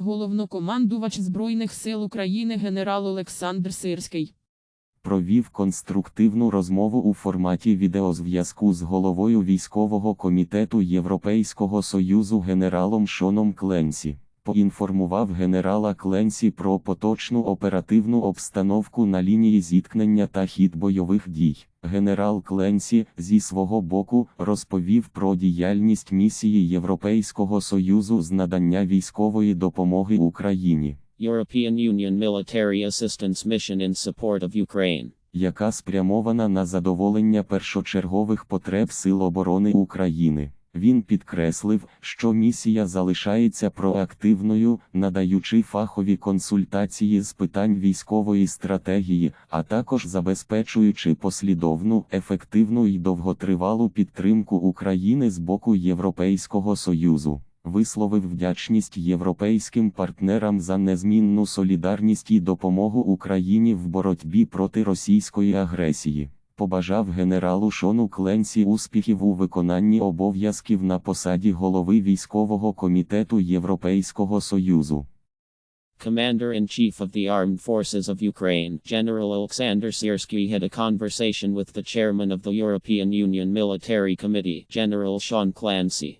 Головнокомандувач Збройних сил України генерал Олександр Сирський. провів конструктивну розмову у форматі відеозв'язку з головою військового комітету Європейського союзу генералом Шоном Кленсі. Поінформував генерала Кленсі про поточну оперативну обстановку на лінії зіткнення та хід бойових дій. Генерал Кленсі зі свого боку розповів про діяльність місії Європейського союзу з надання військової допомоги Україні. European Union Military Assistance Mission in support of Ukraine. яка спрямована на задоволення першочергових потреб Сил оборони України. Він підкреслив, що місія залишається проактивною, надаючи фахові консультації з питань військової стратегії, а також забезпечуючи послідовну, ефективну і довготривалу підтримку України з боку Європейського Союзу. Висловив вдячність європейським партнерам за незмінну солідарність і допомогу Україні в боротьбі проти російської агресії. Побажав генералу Шону Кленсі успіхів у виконанні обов'язків на посаді голови військового комітету Європейського Союзу. Commander in Chief of the Armed Forces of Ukraine, General Alexander Siersky, had a conversation with the chairman of the European Union Military Committee, General Sean Clancy.